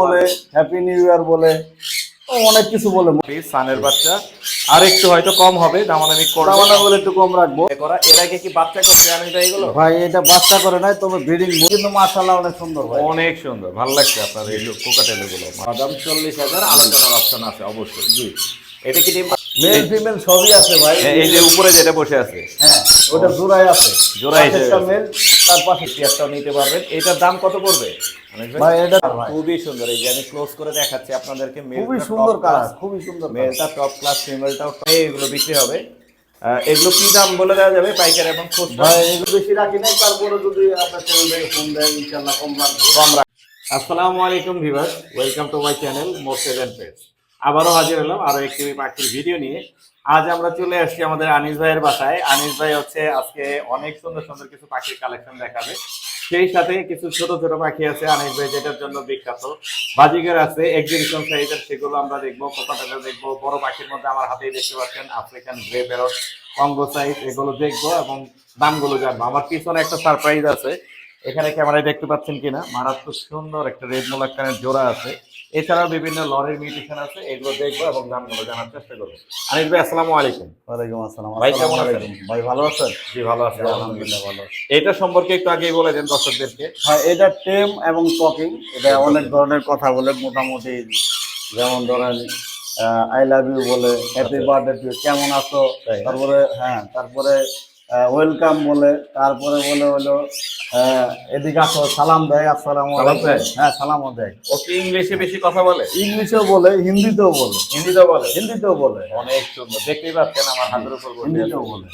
বলে happy new year বলে অনেক কিছু বলে। সানের বাচ্চা আর একটু হয়তো কম হবে দামাদামি করবে। বলে একটু কম রাখব। এর আগে কি বাচ্চা করছে আমি এটা এগুলো? ভাই এটা বাচ্চা করে নাই তবে ব্রিডিং কিন্তু মাশাআল্লাহ অনেক সুন্দর ভাই। অনেক সুন্দর ভালো লাগছে আপনার এই কোকাটেলগুলো দাম চল্লিশ হাজার আলোচনার অপশন আছে অবশ্যই। জি। এটা কি মেল ফিমেল সবই আছে ভাই। এই যে উপরে যেটা বসে আছে। হ্যাঁ ওটা জোড়াই আছে। আছে। মেল তার পাশে পেঁয়াজটাও নিতে পারবেন। এটার দাম কত পড়বে? ভাই? ভাই এটা খুবই সুন্দর। এই যে আমি ক্লোজ করে দেখাচ্ছি আপনাদেরকে খুবই সুন্দর কালার খুবই সুন্দর মেলটা টপ ক্লাস ফিমেলটাও এগুলো বিক্রি হবে। এগুলো কি দাম বলে দেওয়া যাবে? পাইকারি এবং খুচরা এগুলো বেশি রাখি নাই তারপরে যদি আপনার চ্যানেল থেকে ফোন দেয় ইনশাআল্লাহ কম রাখব। কম রাখ আসসালামু আলাইকুম viewers welcome to my channel Morshed and pets আবারও হাজির হলাম আরও একটি পাখির ভিডিও নিয়ে। আজ আমরা চলে আসছি আমাদের আনিস ভাইয়ের বাসায়। আনিস ভাই হচ্ছে আজকে অনেক সুন্দর সুন্দর কিছু পাখির কালেকশন দেখাবে। সেই সাথে কিছু ছোট ছোট পাখি আছে আনিস ভাই, যেটার জন্য বিখ্যাত। বাজিগার আছে এক্সিবিশন সাইজের সেগুলো আমরা দেখব কোকাটাটা দেখব। বড় পাখির মধ্যে আমার হাতেই দেখতে পাচ্ছেন African grey parrot Congo size এগুলো দেখব এবং দামগুলো জানব। আমার পিছনে একটা সারপ্রাইজ আছে। এখানে ক্যামেরায় দেখতে পাচ্ছেন কিনা? মারাত্মক সুন্দর একটা রেড মোলাক্কানের জোড়া আছে। এছাড়াও বিভিন্ন লরির মিউটেশন আছে এগুলো দেখব এবং দামগুলো জানার চেষ্টা করব। আনিস ভাই আসসালামু আলাইকুম। ওয়ালাইকুম আসসালাম। ভাই, কেমন আছেন? ভাই ভালো আছেন? জি ভালো আছি আলহামদুলিল্লাহ ভালো। এটা সম্পর্কে একটু আগেই বলে দেন দর্শকদেরকে। ভাই এটা টেম এবং টকিং। এটা অনেক ধরনের কথা বলে মোটামুটি যেমন ধরেন আই লাভ ইউ বলে হ্যাপি আচ্ছা। বার্থডে টু কেমন আছো? তারপরে হ্যাঁ তারপরে ওয়েলকাম বলে তারপরে বলে হলো এদিকে আসো সালাম দেয় আসসালামু? হ্যাঁ সালামও দেয়। ও কি ইংলিশে বেশি কথা বলে? ইংলিশেও বলে হিন্দিতেও বলে। হিন্দিতেও বলে? হিন্দিতেও বলে। অনেক সুন্দর। দেখতেই পাচ্ছেন আমার হাতের উপর হিন্দিতেও বলে।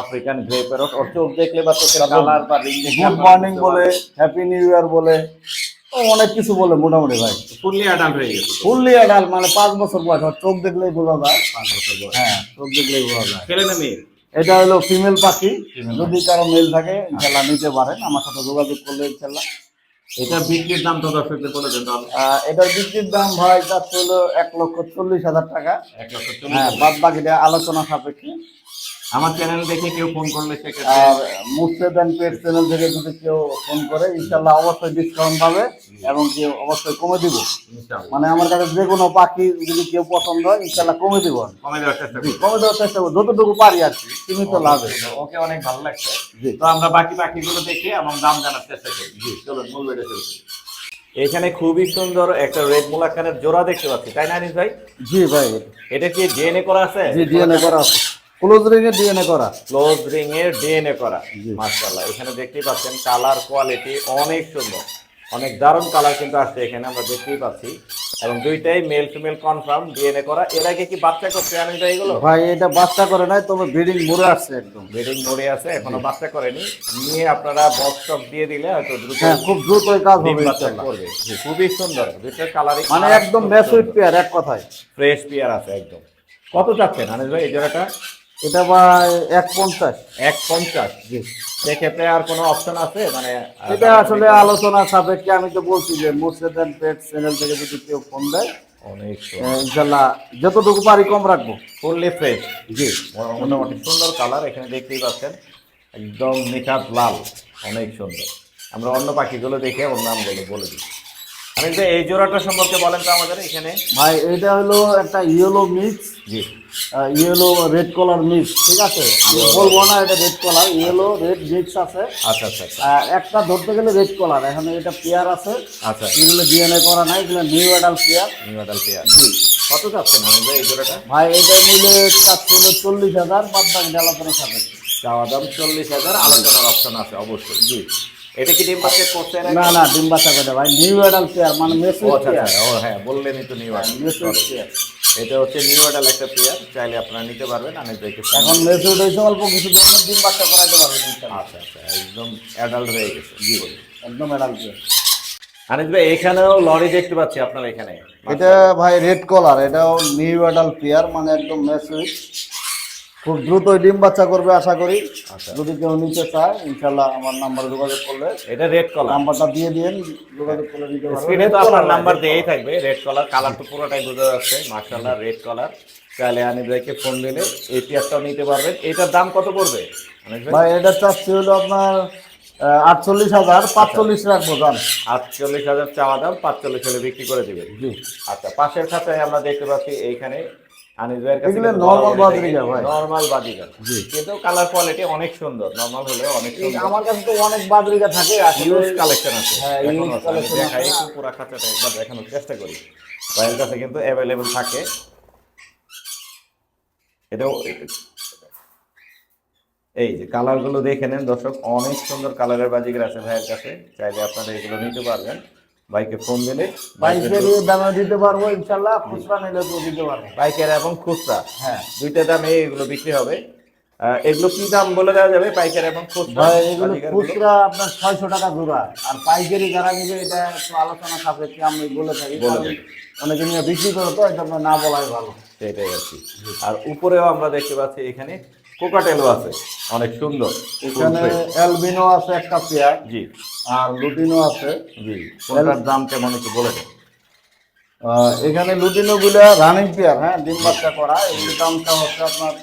আফ্রিকান গ্রে প্যারট ওর চোখ দেখলে বা চোখের কালার বা গুড মর্নিং বলে হ্যাপি নিউ ইয়ার বলে। অনেক কিছু বলে মোটামুটি ভাই। ফুললি অ্যাডাল্ট হয়ে গেছে। ফুললি অ্যাডাল্ট মানে পাঁচ বছর বয়স। চোখ দেখলেই বোঝা যায়। পাঁচ বছর বয়স। হ্যাঁ চোখ দেখলেই বোঝা যায়। ছেলে না মেয়ে? এটা হলো ফিমেল পাখি। যদি কারও মেল থাকে ইনশাল্লাহ নিতে পারেন। আমার সাথে যোগাযোগ করলে ইনশাল্লাহ এটা বিক্রির দাম তো দর্শকদের বলে দেন এটার বিক্রির দাম ভাই যাচ্ছে হলো এক লক্ষ চল্লিশ হাজার টাকা। এক লক্ষ চল্লিশ হ্যাঁ বাদ বাকিটা আলোচনা সাপেক্ষে। আমার চ্যানেল দেখে কেউ ফোন করলে সেক্ষেত্রে আর মুর্শেদ অ্যান্ড পেট চ্যানেল থেকে যদি কেউ ফোন করে ইনশাল্লাহ অবশ্যই ডিসকাউন্ট পাবে এবং কেউ অবশ্যই কমে দিব। ইনশাআল্লাহ। মানে আমার কাছে যে কোনো পাখি যদি কেউ পছন্দ হয় ইনশাল্লাহ কমে দিব। কমে দেওয়ার চেষ্টা করি। কমে দেওয়ার চেষ্টা করব যতটুকু পারি আর কি সীমিত লাভে। ওকে অনেক ভালো লাগছে। তো আমরা বাকি পাখিগুলো দেখে এবং দাম জানার চেষ্টা করি। জি চলুন মূল বেড়ে চলছি এখানে খুবই সুন্দর একটা রেড মোলাকানের জোড়া দেখতে পাচ্ছি। তাই না আনিস ভাই? জি ভাই। এটা কি ডিএনএ করা আছে? জি ডিএনএ করা আছে। ক্লোজ রিং এ ডিএনএ করা। ক্লোজ রিং এর ডিএনএ করা। মাশাআল্লাহ এখানে দেখতেই পাচ্ছেন কালার কোয়ালিটি অনেক সুন্দর। অনেক দারুণ কালার কিন্তু আসছে এখানে আমরা দেখতেই পাচ্ছি। এবং দুইটাই মেল ফিমেল কনফার্ম ডিএনএ করা। এর আগে কি বাচ্চা করছে ভাই এগুলো? ভাই এটা বাচ্চা করে নাই তবে ব্রিডিং মরে আসছে একদম। ব্রিডিং মোড়ে আছে এখনও বাচ্চা করেনি। নিয়ে আপনারা বক্স টক দিয়ে দিলে হয়তো দ্রুত হ্যাঁ খুব দ্রুতই কাজ হবে করবে। খুবই সুন্দর দুইটার কালারিং মানে একদম ম্যাসুইট পেয়ার এক কথায়। ফ্রেশ পিয়ার আছে একদম। কত চাচ্ছেন আনিস ভাই এই জোড়াটা? এটা ভাই এক পঞ্চাশ এক পঞ্চাশ জি। সেক্ষেত্রে আর কোনো অপশন আছে? মানে এটা আসলে আলোচনা সাপেক্ষে আমি তো বলছি যে মুর্শেদ অ্যান্ড পেট চ্যানেল থেকে যদি কেউ ফোন দেয় অনেক ইনশাল্লাহ যতটুকু পারি কম রাখব। ফুললি ফ্রেশ জি। মোটামুটি সুন্দর কালার এখানে দেখতেই পাচ্ছেন। একদম নিখাত লাল অনেক সুন্দর। আমরা অন্য পাখিগুলো দেখে এবং নামগুলো বলে দিই। যে এই জোড়াটা সম্পর্কে বলেন তো আমাদের এখানে। ভাই এটা হলো একটা ইয়েলো মিক্স জি। ইয়েলো রেড কালার মিক্স ঠিক আছে? আমি বলব না এটা red colour yellow red mix আছে। আচ্ছা আচ্ছা আচ্ছা। একটা ধরতে গেলে রেড কালার এখানে এটা পেয়ার আছে। আচ্ছা। এগুলো ডিএনএ করা নাই এগুলো new adult pair new adult pair জি। কত যাচ্ছেন আমি ভাই এই জোড়াটা? ভাই এটা নিলে হলো চল্লিশ হাজার বাদ বাকি আলোচনা সাপেক্ষে চাওয়া দাম চল্লিশ হাজার আলোচনার অপশন আছে অবশ্যই। জি। এটা কি ডিম পাচ্ছে করছে না না না ডিম বাচ্চা করে ভাই নিউ অ্যাডাল পেয়ার মানে ও আচ্ছা পেয়ার আচ্ছা, ও হ্যাঁ বললেনই তো নিউ আডাল মেসুইট পেয়ার এটা হচ্ছে নিউ আডাল একটা পেয়ার চাইলে আপনারা নিতে পারবেন আমি দেখে এখন মেসুইট হয়েছে অল্প কিছু দিন ডিম বাচ্চা করাতে পারবে ইনশাল্লাহ। আচ্ছা আচ্ছা একদম অ্যাডাল্ট হয়ে গেছে জি বলুন। একদম অ্যাডাল পেয়ার আনিস ভাই এখানেও লরি দেখতে পাচ্ছি আপনার এখানে। এটা ভাই রেড কলার এটাও নিউ অ্যাডাল পেয়ার মানে একদম মেসুইট খুব দ্রুতই ডিম বাচ্চা করবে আশা করি। আচ্ছা। যদি কেউ নিতে চায় ইনশাল্লাহ আমার নাম্বারে যোগাযোগ করলে এটা রেড কলার নাম্বারটা দিয়ে দিন যোগাযোগ করলে নিতে পারবে স্ক্রিনে তো আপনার নাম্বার দিয়েই থাকবে রেড কলার কালার তো পুরোটাই বোঝা যাচ্ছে মার্শাল্লাহ রেড কলার চাইলে আনিস ভাইকে ফোন দিলে এই পেয়ারটাও নিতে পারবেন। এটার দাম কত পড়বে? ভাই? ভাই এটা চাচ্ছি হলো আপনার আটচল্লিশ হাজার পাঁচচল্লিশ রাখব জান। আটচল্লিশ হাজার চাওয়া দাম পাঁচচল্লিশ হলে বিক্রি করে দিবেন। জি। আচ্ছা পাশের খাতায় আমরা দেখতে পাচ্ছি এইখানে কিন্তু কালার কোয়ালিটি অনেক সুন্দর নর্মাল হলে অনেক এই সুন্দর। আমার কাছে তো অনেক বাদরিকা থাকে আসলে কালেকশন আছে। হ্যাঁ, দেখাই একটু পুরো খাঁচাটা একবার দেখানোর চেষ্টা করি। ভাইয়ের কাছে কিন্তু অ্যাভেলেবল থাকে। এটাও এই যে কালারগুলো দেখে নেন দর্শক অনেক সুন্দর কালারের বাজিগার আছে ভাইয়ের কাছে। চাইলে আপনারা এগুলো নিতে পারবেন। বাইকে ফোন দিলে পাইকারি দামে দিতে পারব ইনশাল্লাহ। খুচরা নিলে তো দিতে পারব। বাইকের এবং খুচরা হ্যাঁ। দুইটা দামে এগুলো বিক্রি হবে। এগুলো কি দাম বলে দেওয়া যাবে পাইকারি এবং খুচরা? এগুলো খুচরা আপনার ছয়শো টাকা জোড়া। আর পাইকারি যারা নিবে এটা একটু আলোচনা সাপেক্ষে আমি বলে থাকি বলে। অনেকে নিয়ে বিক্রি করে তো এটা না বলাই ভালো। সেটাই আর কি। আর উপরেও আমরা দেখতে পাচ্ছি এখানে কোকাটেলও আছে। অনেক সুন্দর। এখানে অ্যালবিনো আছে একটা পেয়ার। জি। আর লুটিনো আছে। জি কোনটার দাম কেমন একটু বলে দেন। এখানে লুটিনো গুলো রানিং পেয়ার হ্যাঁ ডিম বাচ্চা করা। এগুলো দামটা হচ্ছে আপনার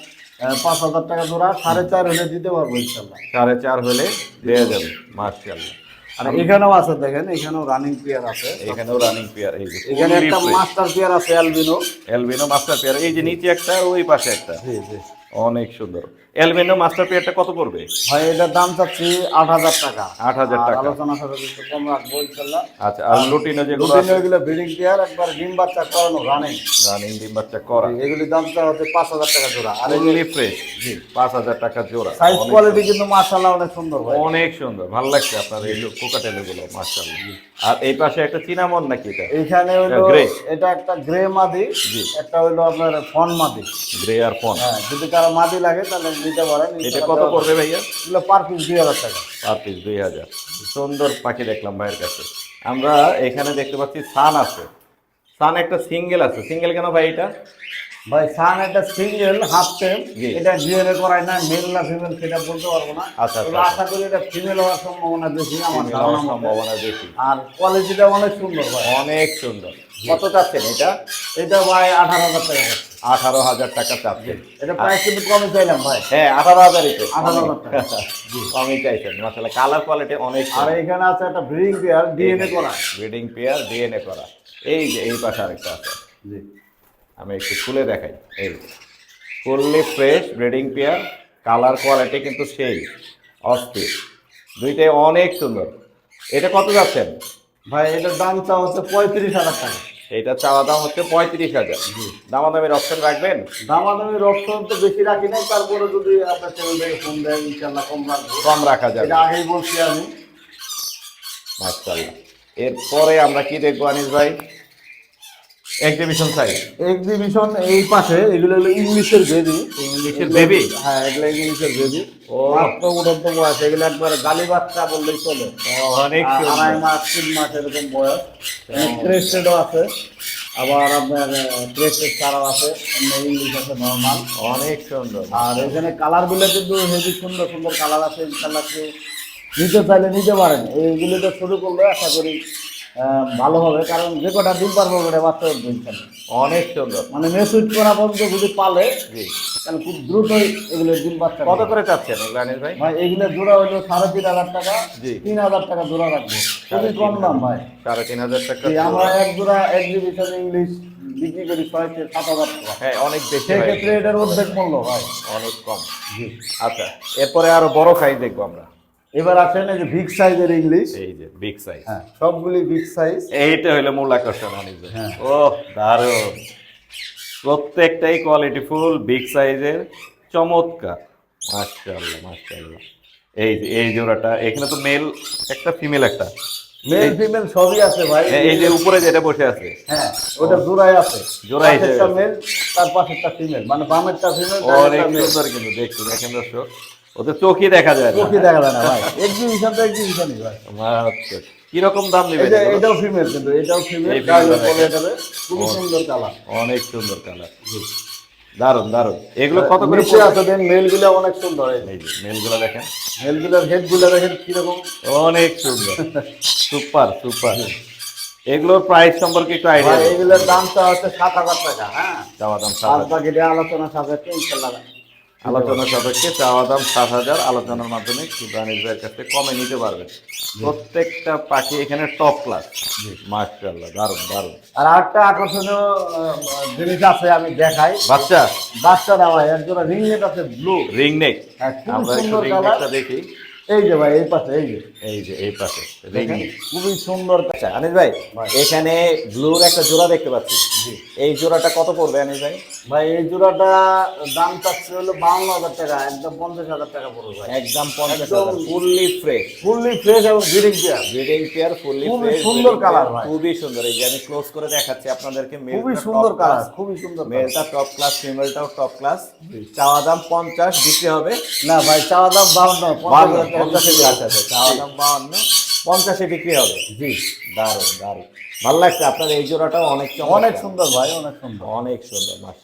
পাঁচ হাজার টাকা জোড়া। সাড়ে চার হলে দিতে পারব ইনশাল্লাহ। সাড়ে চার হলে দেওয়া যাবে মার্শাল্লাহ আর এখানেও আছে দেখেন এখানেও রানিং পেয়ার আছে। এখানেও রানিং পেয়ার এই যে এখানে একটা মাস্টার পেয়ার আছে অ্যালবিনো। এলবিনো মাস্টার পেয়ার এই যে নিচে একটা ওই পাশে একটা। জি জি। অনেক সুন্দর। এলবিনো মাস্টার পেয়ারটা কত পড়বে? ভাই এটার দাম চাচ্ছি আট হাজার টাকা। 8,000 আর টাকা। আলোচনা সাথে একটু কম রাখব ইনশাল্লাহ। আচ্ছা আর লুটিনো যেগুলো লুটিনো এগুলো ব্রিডিং পেয়ার একবার ডিম বাচ্চা করানো রানিং রানিং ডিম বাচ্চা করা। এগুলির দামটা হচ্ছে পাঁচ হাজার টাকা জোড়া। আর ফুললি ফ্রেশ জি পাঁচ হাজার টাকা জোড়া। সাইজ অনেক কোয়ালিটি কিন্তু মাশাআল্লাহ অনেক সুন্দর ভাই। অনেক সুন্দর। ভালো লাগছে আপনার এই কোকাটেলগুলো মার্শাল্লাহ আর এই পাশে একটা চিনামন নাকি এটা? এইখানে হইল এটা একটা গ্রে মাদি জি। একটা হইল আপনার ফন মাদি। গ্রে আর ফন। হ্যাঁ যদি কারও মাদি লাগে তাহলে নিতে পারেন এটা কত পড়বে ভাইয়া? এগুলো পার পিস দুই হাজার টাকা। পার পিস দুই হাজার। সুন্দর পাখি দেখলাম ভাইয়ের কাছে। আমরা এখানে দেখতে পাচ্ছি সান আছে। সান একটা সিঙ্গেল আছে। সিঙ্গেল কেন ভাই এটা? ভাই সান একটা সিঙ্গেল হাফ টেম এটা ডিএনএ করায় না মেল না ফিমেল সেটা বলতে পারব না। আচ্ছা, আচ্ছা। আশা করি এটা ফিমেল হওয়ার সম্ভাবনা বেশি আমার ধারণা সম্ভাবনা বেশি। আর কোয়ালিটিটা অনেক সুন্দর ভাই। অনেক সুন্দর। কত চাচ্ছেন এটা? এটা ভাই আঠারো হাজার টাকা। আঠারো হাজার টাকা চাচ্ছেন। এটা প্রাইস কিন্তু কমে চাইলাম ভাই। হ্যাঁ আঠারো হাজারই তো। 18,000 টাকা। কমই চাইছেন। মাসালা কালার কোয়ালিটি অনেক আর এখানে আছে একটা ব্রিডিং পেয়ার ডিএনএ করা। ব্রিডিং পেয়ার ডিএনএ করা। এই যে এই পাশে আরেকটা আছে। জি। আমি একটু খুলে দেখাই। এই fully fresh breeding pair colour quality কিন্তু সেই অস্থির। দুইটাই অনেক সুন্দর। এটা কত যাচ্ছেন? ভাই এটার দামটা হচ্ছে পঁয়ত্রিশ হাজার টাকা। এটা চাওয়া দাম হচ্ছে পঁয়ত্রিশ হাজার। দামাদামির অপশন রাখবেন? দামাদামি অপশন তো বেশি রাখি নাই তারপরে যদি আপনার চ্যানেল থেকে ফোন দেয় ইনশাল্লাহ কম রাখব। কম রাখা যাবে। এটা আগেই বলছি আমি। মাশাআল্লাহ। এরপরে আমরা কি দেখব আনিস ভাই? এক্সিবিশন সাইজ এক্সিবিশন এই পাশে এগুলো হলো ইংলিশের বেবি। ইংলিশের বেবি? হ্যাঁ এগুলো ইংলিশের বেবি। ও। মাত্র উড়ন্ত বয়স এগুলো একবার গালি বাচ্চা বললেই চলে। অনেক আড়াই মাস তিন মাস এরকম বয়স। ক্রেস্টেডও আছে। আবার আপনার ক্রেস্টেড ছাড়াও আছে। অন্য ইংলিশ আছে নর্মাল অনেক সুন্দর। আর এখানে কালারগুলো কিন্তু হেভি সুন্দর সুন্দর কালার আছে ইনশাল্লাহ নিতে চাইলে নিতে পারেন। এইগুলো তো শুরু করলে আশা করি ভালো হবে কারণ যে কটা ডিম পারব ওটা বাচ্চা ইনশাল্লাহ অনেক সুন্দর। মানে মেসুইট করা পর্যন্ত যদি পালে জি। তাহলে খুব দ্রুতই এগুলো ডিম বাচ্চা কত করে চাচ্ছেন এগুলো ভাই? ভাই এগুলো জোড়া হইল সাড়ে তিন হাজার টাকা জি। তিন হাজার টাকা জোড়া রাখব। খুবই কম দাম ভাই। সাড়ে তিন হাজার টাকা জি, আমরা এক জোড়া এক্সিবিশন ইংলিশ বিক্রি করি ছয় থেকে সাত হাজার টাকা। হ্যাঁ অনেক বেশি। সেক্ষেত্রে এটার অর্ধেক মূল্য ভাই। অনেক কম। আচ্ছা এরপরে আরও বড় খাই দেখব আমরা। এবার আসেন এই যে বিগ সাইজের ইংলিশ এই যে বিগ সাইজ হ্যাঁ সবগুলি বিগ সাইজ এইটা হলো মূল আকর্ষণ আনিস হ্যাঁ। ও দারুণ। প্রত্যেকটাই কোয়ালিটি ফুল বিগ সাইজের চমৎকার। মাশাআল্লাহ মাশাআল্লাহ। এই এই জোড়াটা এখানে তো মেল একটা ফিমেল একটা। মেল ফিমেল সবই আছে ভাই। এই- এই যে উপরে যেটা বসে আছে। হ্যাঁ ওটা জোড়াই আছে। একটা আছে। মেল তার পাশেরটা ফিমেল মানে বামেরটা ফিমেল অনেক সুন্দর কিন্তু দেখতে দেখেন দর্শক। ওদের চোখই দেখা যায় না। চোখে দেখা যায় না ভাই। এক্সিবিশন তো এক্সিবিশনই ভাই। মারাত্মক। কীরকম দাম নেবে এটাও ফিমেল কিন্তু এটাও ফিমেল বলে খুবই সুন্দর কালার অনেক সুন্দর কালার দারুণ দারুণ এগুলো কত করে নিচে আছে দেন মেলগুলো অনেক সুন্দর এই মেলগুলো দেখেন মেলগুলোর হেডগুলো দেখেন কীরকম। অনেক সুন্দর। Super super. এগুলোর প্রাইস সম্পর্কে একটু আইডিয়া এগুলোর দামটা হচ্ছে সাত হাজার টাকা হ্যাঁ? দাম সাত হাজার। আলোচনা সাপেক্ষে ইনশাল্লাহ আলোচনা সাপেক্ষে চাওয়া দাম সাত হাজার আলোচনার মাধ্যমে কিন্তু কাছে ভাইয়ের কাছ থেকে কমে নিতে পারবে। প্রত্যেকটা পাখি এখানে টপ ক্লাস মাসাল্লাহ দারুণ দারুণ। আর আরেকটা আকর্ষণীয় জিনিস আছে আমি দেখাই। বাচ্চা? বাচ্চা দেওয়া একজন রিংনেট আছে ব্লু রিং নেক হ্যাঁ, আমরা একটু রিং। দেখি। এই যে ভাই এই পাশে এই যে। এই যে এই পাশে খুবই সুন্দর আচ্ছা আনিস ভাই। এখানে ব্লুর একটা জোড়া দেখতে পাচ্ছি। এই জোড়াটা কত পড়বে আনিস ভাই? ভাই এই জোড়াটা দাম চাচ্ছে হলো বাউন্ন হাজার টাকা একদম পঞ্চাশ হাজার টাকা পড়বে ভাই। একদম পঞ্চাশ হাজার ফুললি ফ্রেশ ফুললি ফ্রেশ এবং breeding pair breeding pair fully খুবই সুন্দর কালার ভাই। খুবই সুন্দর। এই যে আমি ক্লোজ করে দেখাচ্ছি আপনাদেরকে খুবই সুন্দর কালার খুবই সুন্দর। মেলটা টপ ক্লাস ফিমেলটাও টপ ক্লাস চাওয়া দাম পঞ্চাশ দিতে হবে। না ভাই চাওয়া দাম বাউন্ন বান্ন, পঞ্চাশ আচ্ছা আচ্ছা চাওয়া দাম বাউন্ন পঞ্চাশে বিক্রি হবে। জি। দারুণ দারুণ। ভালো লাগছে আপনার এই জোড়াটাও অনেক অনেক সুন্দর ভাই অনেক সুন্দর। অনেক সুন্দর ভাই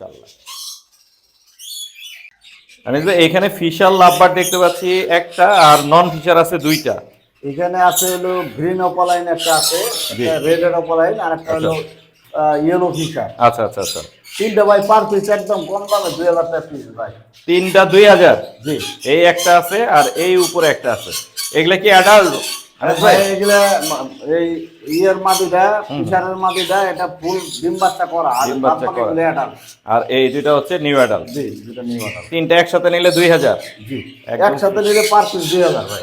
এখানে ফিশাল লাভবার দেখতে পাচ্ছি একটা আর নন ফিশার আছে দুইটা। এখানে আছে হলো গ্রিন অপালাইন একটা আছে রেড অপালাইন আর একটা হলো ইয়েলো ফিশার আচ্ছা আচ্ছা আচ্ছা। তিনটা ভাই পার পিস একদম কম দামে দুই হাজার টাকা পিস ভাই। তিনটা দুই হাজার? জি। এই একটা আছে আর এই উপরে একটা আছে। এগুলা কি অ্যাডাল্ট এগুলা এই ইয়ের মাটিটা ফিশারের মাটিটা এটা ফুল ডিম বাচ্চা করা আর ডিম বাচ্চা করা। আর এই দুইটা হচ্ছে নিউ জি বাটাল তিনটা একসাথে নিলে দুই হাজার? জি। একদম- একসাথে নিলে পার পিস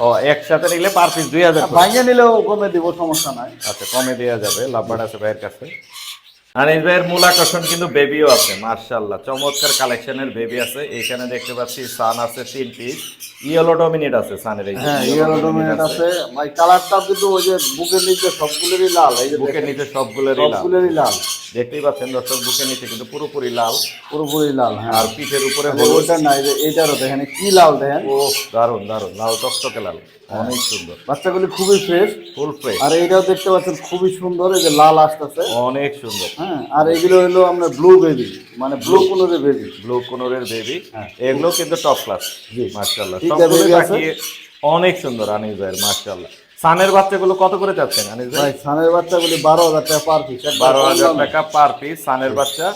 ও একসাথে নিলে পার পিস। ভাঙে নিলেও কমে দিব সমস্যা নাই। আচ্ছা কমে দেওয়া যাবে লাভবার আছে ভাইয়ের কাছে। আনিস ভাইয়ের মূল আকর্ষণ কিন্তু বেবিও আছে মার্শাল্লাহ চমৎকার কালেকশনের বেবি আছে। এখানে দেখতে পাচ্ছি সান আছে তিন পিস ইয়েলো ডমিনেট আছে সানের এই হ্যাঁ ইয়েলো ডোমিনেট আছে। ভাই কালারটাও কিন্তু ওই যে বুকের নিচে সবগুলোরই লাল এই যে বুকের নিচে সবগুলোরই লাল। সবগুলোরই লাল। দেখতেই পাচ্ছেন দর্শক বুকের নিচে কিন্তু পুরোপুরি লাল। পুরোপুরি লাল হ্যাঁ। আর পিঠের উপরে আর হলুদ। ওইটা না এই যে এইটারও দেখেন কি লাল দেখেন। ও দারুণ দারুণ লাল টকটকে লাল। অনেক সুন্দর। বাচ্চাগুলি খুবই ফ্রেশ ফুল ফ্রেশ আর এইটাও দেখতে পাচ্ছেন খুবই সুন্দর এই যে লাল আসতেছে। অনেক সুন্দর। হ্যাঁ আর এগুলো হলো আমরা ব্লু বেবি মানে ব্লু কালারের বেবি ব্লু কোনোরের বেবি। এগুলো কিন্তু টপ ক্লাস জি। মাশাআল্লাহ। অনেক সুন্দর আনিস ভাইয়ের মাশাআল্লাহ। সানের বাচ্চাগুলো কত করে যাচ্ছেন আনিস ভাই? সানের বাচ্চাগুলি বারো হাজার টাকা পার পিস বারো হাজার টাকা পার পিস সানের বাচ্চা।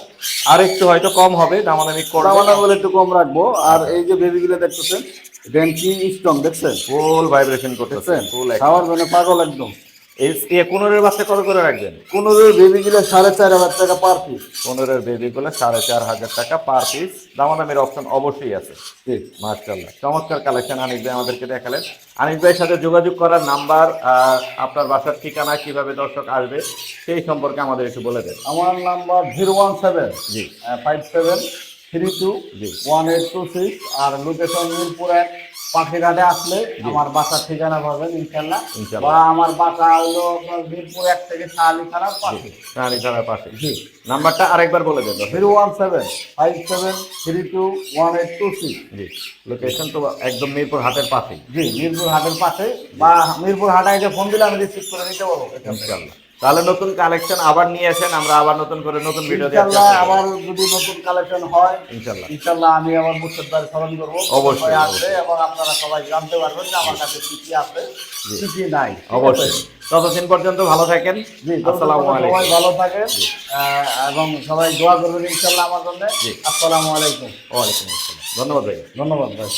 আর একটু হয়তো কম হবে দামাদামি করবে। দামাটা বলে একটু কম রাখব। আর এই যে বেবিগুলো দেখতেছেন কি স্ট্রং দেখছেন? ফুল ভাইব্রেশন করতেছে দেখছেন? ফুল খাওয়ার জন্য পাগল একদম। এই এ কোনোরের বাচ্চা কত করে রাখবেন? কোনো বেবিগুলো সাড়ে চার হাজার টাকা পার পিস পনেরোর বেবিগুলো সাড়ে চার হাজার টাকা পার পিস দামাদামির অপশন অবশ্যই আছে। মার্শাল্লাহ চমৎকার কালেকশন আনিস ভাই আমাদেরকে দেখালেন। আনিস ভাইয়ের সাথে যোগাযোগ করার নাম্বার আপনার বাসার ঠিকানা কীভাবে দর্শক আসবে সেই সম্পর্কে আমাদের একটু বলে দেন। আমার নাম্বার জিরো ওয়ান সেভেন জি। Five seven three two. One eight two six আর লোকেশন মিরপুর এক পাখিঘাটে আসলে আমার বাসার ঠিকানা পাবেন ইনশাল্লাহ। বা আমার বাসা হলো আপনার মিরপুর এক থেকে শাহালি থানার পাশে। রানী থানার পাশে। জি নাম্বারটা আরেকবার বলে দর্শক। Zero one seven five seven three two one eight two six. জি লোকেশন তো একদম মিরপুর হাটের পাশেই। জি মিরপুর হাটের পাশে। বা মিরপুর হাটায় যে ফোন দিলে আমি রিসিভ করে নিতে পারব। ইনশাল্লাহ তাহলে নতুন কালেকশন আবার নিয়ে আসেন আমরা আবার নতুন করে নতুন ভিডিও ইনশাল্লাহ আবার যদি নতুন কালেকশন হয় ইনশাল্লাহ। ইনশাল্লাহ আমি আবার মুর্শিদ স্মরণ করব অবশ্যই, আসবে এবং আপনারা সবাই জানতে পারবেন যে আমার কাছে কি কি আছে কি কি নাই। অবশ্যই। ততদিন পর্যন্ত ভালো থাকেন। আসসালামু আলাইকুম। সবাই ভালো থাকেন। এবং সবাই দোয়া করবেন ইনশাল্লাহ আমার জন্য। আসসালামু আলাইকুম। ওয়ালাইকুম আসসালাম। ধন্যবাদ ভাই। ধন্যবাদ ভাই।